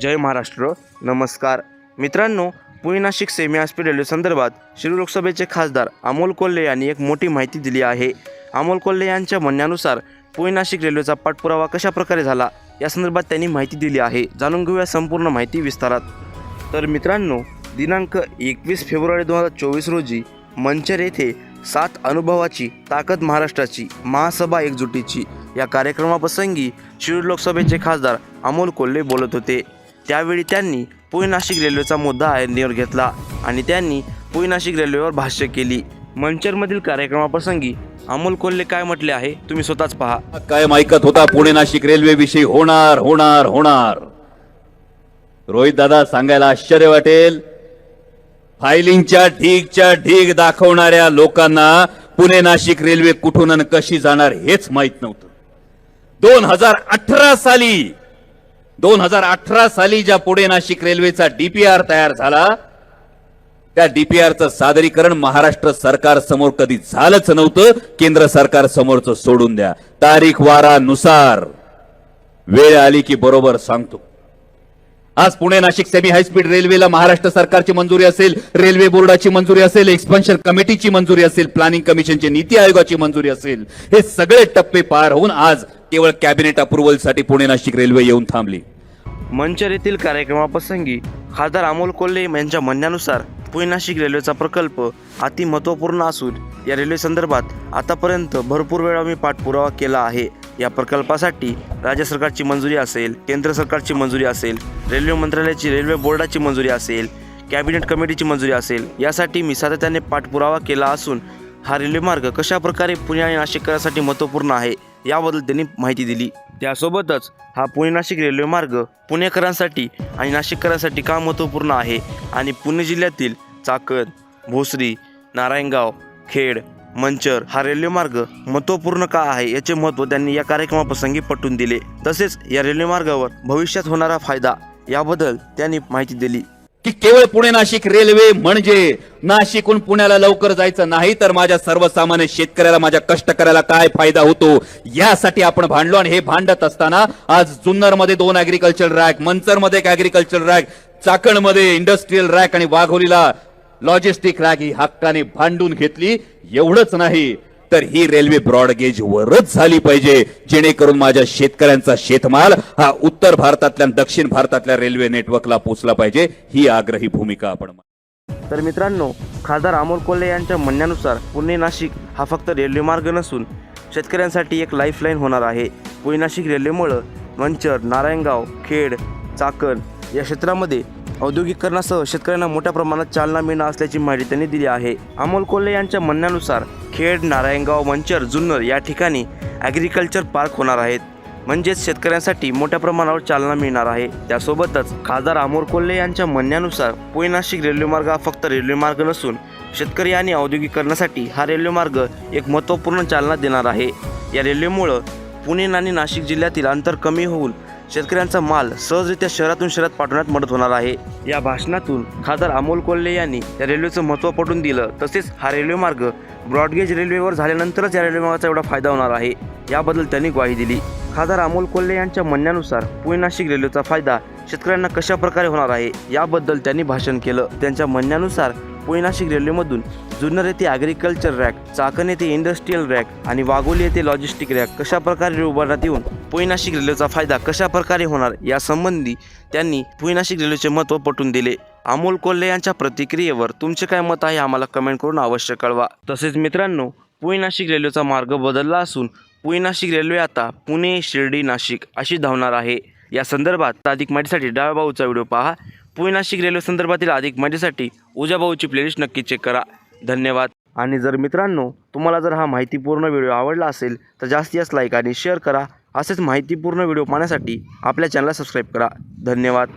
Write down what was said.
जय महाराष्ट्र. नमस्कार. मित्रांनो Pune Nashik semi hospital railway संदर्भात शिरूर लोकसभेचे खासदार अमोल कोल्हे यांनी एक मोठी माहिती दिली आहे. अमोल कोल्हे यांच्या म्हणण्यानुसार पुणे नाशिक रेल्वेचा पाठपुरावा कशाप्रकारे झाला या संदर्भात त्यांनी माहिती दिली आहे. जाणून घेऊया संपूर्ण माहिती विस्तारात. तर मित्रांनो दिनांक एकवीस फेब्रुवारी दोन हजार चोवीस रोजी मंचर येथे सात अनुभवाची ताकद महाराष्ट्राची महासभा एकजुटीची या कार्यक्रमाप्रसंगी शिरूर लोकसभेचे खासदार अमोल कोल्हे बोलत होते. त्यावेळी त्यांनी पुणे नाशिक रेल्वेचा मुद्दा ऐरणीवर घेतला आणि त्यांनी पुणे नाशिक रेल्वेवर भाष्य केली. मंचरमधील कार्यक्रमाप्रसंगी अमोल कोल्हे काय म्हटले आहे तुम्ही स्वतःच पहा. कायम ऐकत होता पुणे नाशिक रेल्वे विषयी होणार होणार होणार. रोहित दादा सांगायला आश्चर्य वाटेल. फायलिंगच्या ढीगच्या ढीग दाखवणाऱ्या लोकांना पुणे नाशिक रेल्वे कुठून आणि कशी जाणार हेच माहीत नव्हतं. दोन हजार अठरा साली दोन हजार अठरा साली ज्या पुणे नाशिक रेल्वेचा डीपीआर तयार झाला त्या डीपीआरचं सादरीकरण महाराष्ट्र सरकार समोर कधी झालंच नव्हतं. केंद्र सरकार समोरचं सोडून द्या. तारीख वारानुसार वेळ आली की बरोबर सांगतो. आज Pune Nashik semi high speed रेल्वेला महाराष्ट्र सरकारची मंजुरी असेल रेल्वे बोर्डाची मंजुरी असेल एक्सपान्शन कमिटीची मंजुरी असेल प्लॅनिंग कमिशनची नीती आयोगाची मंजुरी असेल हे सगळे टप्पे पार होऊन आज केवळ कॅबिनेट अप्रुव्हलसाठी पुणे नाशिक रेल्वे येऊन थांबली. मंचर येथील कार्यक्रमाप्रसंगी खासदार अमोल कोल्हे यांच्या म्हणण्यानुसार पुणे नाशिक रेल्वेचा प्रकल्प अति महत्त्वपूर्ण असून या रेल्वे संदर्भात आतापर्यंत भरपूर वेळा मी पाठपुरावा केला आहे. या प्रकल्पासाठी राज्य सरकारची मंजुरी असेल केंद्र सरकारची मंजुरी असेल रेल्वे मंत्रालयाची रेल्वे बोर्डाची मंजुरी असेल कॅबिनेट कमिटीची मंजुरी असेल यासाठी मी सातत्याने पाठपुरावा केला असून हा रेल्वे मार्ग पुणे आणि नाशिककरांसाठी महत्त्वपूर्ण आहे याबद्दल त्यांनी माहिती दिली. त्यासोबतच हा पुणे नाशिक रेल्वे मार्ग पुणेकरांसाठी आणि नाशिककरांसाठी का महत्त्वपूर्ण आहे आणि पुणे जिल्ह्यातील चाकण भोसरी नारायणगाव खेड मंचर हा रेल्वे मार्ग महत्त्वपूर्ण का आहे याचे महत्त्व त्यांनी या कार्यक्रमाप्रसंगी पटवून दिले. तसेच या रेल्वे मार्गावर भविष्यात होणारा फायदा याबद्दल त्यांनी माहिती दिली. की केवळ पुणे नाशिक रेल्वे म्हणजे नाशिकहून पुण्याला लवकर जायचं नाही तर माझ्या सर्वसामान्य शेतकऱ्याला माझ्या कष्टकऱ्याला काय फायदा होतो? यासाठी आपण भांडलो आणि हे भांडत असताना आज जुन्नरमध्ये दोन अॅग्रिकल्चर रॅक मंचरमध्ये एक अॅग्रिकल्चर रॅक चाकणमध्ये इंडस्ट्रीयल रॅक आणि वाघोलीला लॉजिस्टिक रागी ही हक्काने भांडून घेतली. एवढंच नाही तर ही रेल्वे ब्रॉडगेज वरच झाली पाहिजे जेणेकरून माझ्या शेतकऱ्यांचा शेतमाल हा उत्तर भारतातल्या दक्षिण भारतातल्या रेल्वे नेटवर्कला पोचला पाहिजे ही आग्रही भूमिका आपण तर मित्रांनो खासदार अमोल कोल्हे यांच्या म्हणण्यानुसार पुणे नाशिक हा फक्त रेल्वे मार्ग नसून शेतकऱ्यांसाठी एक लाईफलाईन होणार आहे. पुणे नाशिक रेल्वेमुळं मंचर नारायणगाव खेड चाकण या क्षेत्रामध्ये औद्योगिकरणासह शेतकऱ्यांना मोठ्या प्रमाणात चालना मिळणार असल्याची माहिती त्यांनी दिली आहे. अमोल कोल्हे यांच्या म्हणण्यानुसार खेड नारायणगाव मंचर जुन्नर या ठिकाणी ॲग्रिकल्चर पार्क होणार आहेत. म्हणजेच शेतकऱ्यांसाठी मोठ्या प्रमाणावर चालना मिळणार आहे. त्यासोबतच खासदार अमोल कोल्हे यांच्या म्हणण्यानुसार पुणे नाशिक रेल्वेमार्ग हा फक्त रेल्वेमार्ग नसून शेतकरी आणि औद्योगिकरणासाठी हा रेल्वेमार्ग एक महत्त्वपूर्ण चालना देणार आहे. या रेल्वेमुळं पुणे आणि नाशिक जिल्ह्यातील अंतर कमी होऊन शेतकऱ्यांचा माल सहजरित्या शहरातून शहरात पाठवण्यात मदत होणार आहे. या भाषणातून खासदार अमोल कोल्हे यांनी या रेल्वेचं महत्त्व पटवून दिलं. तसेच हा रेल्वे मार्ग ब्रॉडगेज रेल्वेवर झाल्यानंतरच या रेल्वे मार्गाचा एवढा फायदा होणार आहे. याबद्दल त्यांनी ग्वाही दिली. खासदार अमोल कोल्हे यांच्या म्हणण्यानुसार पुणे नाशिक रेल्वेचा फायदा शेतकऱ्यांना कशा प्रकारे होणार आहे याबद्दल त्यांनी भाषण केलं. त्यांच्या म्हणण्यानुसार नाशिक रेल्वेमधून जुन्नर येथे ॲग्रिकल्चर रॅक चाकण येथे इंडस्ट्रीयल रॅक आणि वाघोली येथे लॉजिस्टिक रॅक कशा प्रकारे उभारण्यात येऊन पुणे नाशिक रेल्वेचा फायदा कशा प्रकारे होणार यासंबंधी त्यांनी पुणे नाशिक रेल्वेचे महत्त्व पटवून दिले. अमोल कोल्हे यांच्या प्रतिक्रियेवर तुमचे काय मत आहे आम्हाला कमेंट करून अवश्य कळवा. तसेच मित्रांनो पुणे नाशिक रेल्वेचा मार्ग बदलला असून पुणे नाशिक रेल्वे आता पुणे शिर्डी नाशिक अशी धावणार आहे. या संदर्भात अधिक माहितीसाठी डाळभाऊचा व्हिडिओ पहा. पुणे नाशिक रेल्वे संदर्भातील अधिक माहितीसाठी उजाभाऊची प्लेलिस्ट नक्की चेक करा. धन्यवाद. आणि जर मित्रांनो तुम्हाला जर हा माहितीपूर्ण व्हिडिओ आवडला असेल तर जास्तीत जास्त लाईक आणि शेअर करा. असेच माहितीपूर्ण व्हिडिओ पाहण्यासाठी आपल्या चॅनलला सबस्क्राईब करा. धन्यवाद.